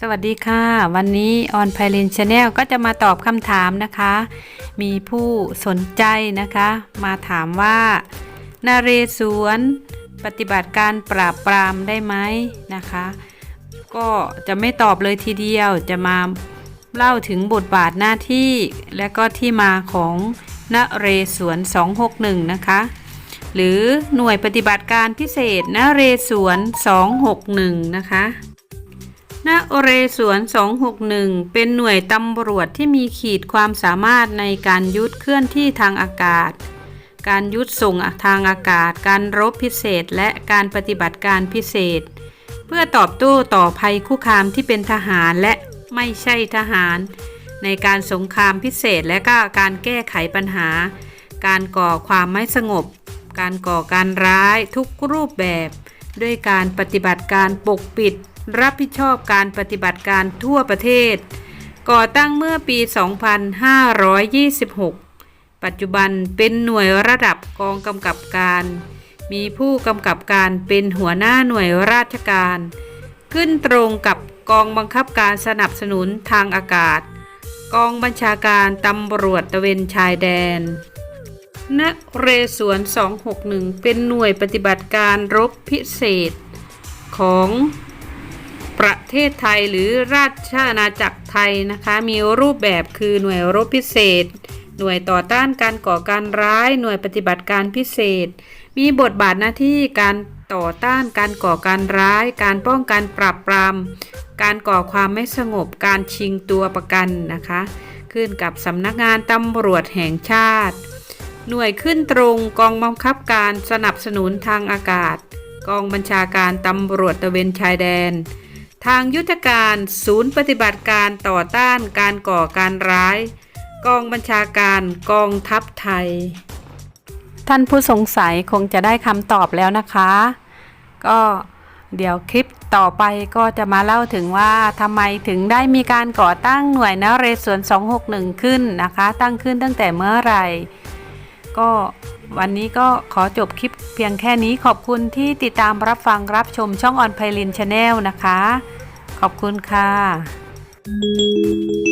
สวัสดีค่ะ วันนี้ออนไพลินชาแนลก็จะมาตอบคำถามนะคะ มีผู้สนใจนะคะ มาถามว่านาเรศวรปฏิบัติการปราบปรามได้ไหมนะคะ ก็จะไม่ตอบเลยทีเดียวจะมาเล่าถึงบทบาทหน้าที่ และก็ที่มาของนเรศวร261 นะคะ หรือหน่วยปฏิบัติการพิเศษนเรศวร261 นะคะ นเรศวร261 เป็นหน่วยตำรวจที่มีขีดความสามารถในการยุดเคลื่อนที่ทางอากาศ การยุดส่งทางอากาศ การรบพิเศษ และการปฏิบัติการพิเศษ เพื่อตอบโต้ต่อภัยคุกคามที่เป็นทหารและไม่ใช่ทหาร ในการสงครามพิเศษและก็การแก้ไขปัญหา การก่อความไม่สงบ การก่อการร้ายทุกรูปแบบ ด้วยการปฏิบัติการปกปิด รับผิดชอบการปฏิบัติการทั่วประเทศ ก่อตั้งเมื่อปี 2526 ปัจจุบันเป็นหน่วยระดับกองกำกับการ มีผู้กำกับการเป็นหัวหน้าหน่วยราชการ ขึ้นตรงกับกองบังคับการสนับสนุนทางอากาศ กองบัญชาการตำรวจตะเวนชายแดนนเรศวร261 เป็นหน่วยปฏิบัติการรบพิเศษของ ประเทศไทยหรือราชอาณาจักรไทยนะคะ มีรูปแบบคือหน่วยรบพิเศษ หน่วยต่อต้านการก่อการร้าย หน่วยปฏิบัติการพิเศษ มีบทบาทหน้าที่การต่อต้านการก่อการร้าย การป้องกันปราบปราม การก่อความไม่สงบ การชิงตัวประกันนะคะ ขึ้นกับสำนักงานตำรวจแห่งชาติ หน่วยขึ้นตรงกองบังคับการสนับสนุนทางอากาศ กองบัญชาการตำรวจตะเวนชายแดน ทางยุทธการศูนย์ปฏิบัติการต่อต้านการก่อการร้าย กองบัญชาการกองทัพไทย ท่านผู้สงสัยคงจะได้คำตอบแล้วนะคะ ก็เดี๋ยวคลิปต่อไปก็จะมาเล่าถึงว่าทำไมถึงได้มีการก่อตั้งหน่วยนเรศวร261 ขึ้นนะคะ ตั้งขึ้นตั้งแต่เมื่อไหร่ก็วันนี้ก็ขอจบคลิปเพียงแค่นี้ขอบคุณที่ติดตามรับฟังรับชมช่องออนไพลินชาแนลนะคะ ขอบคุณค่ะ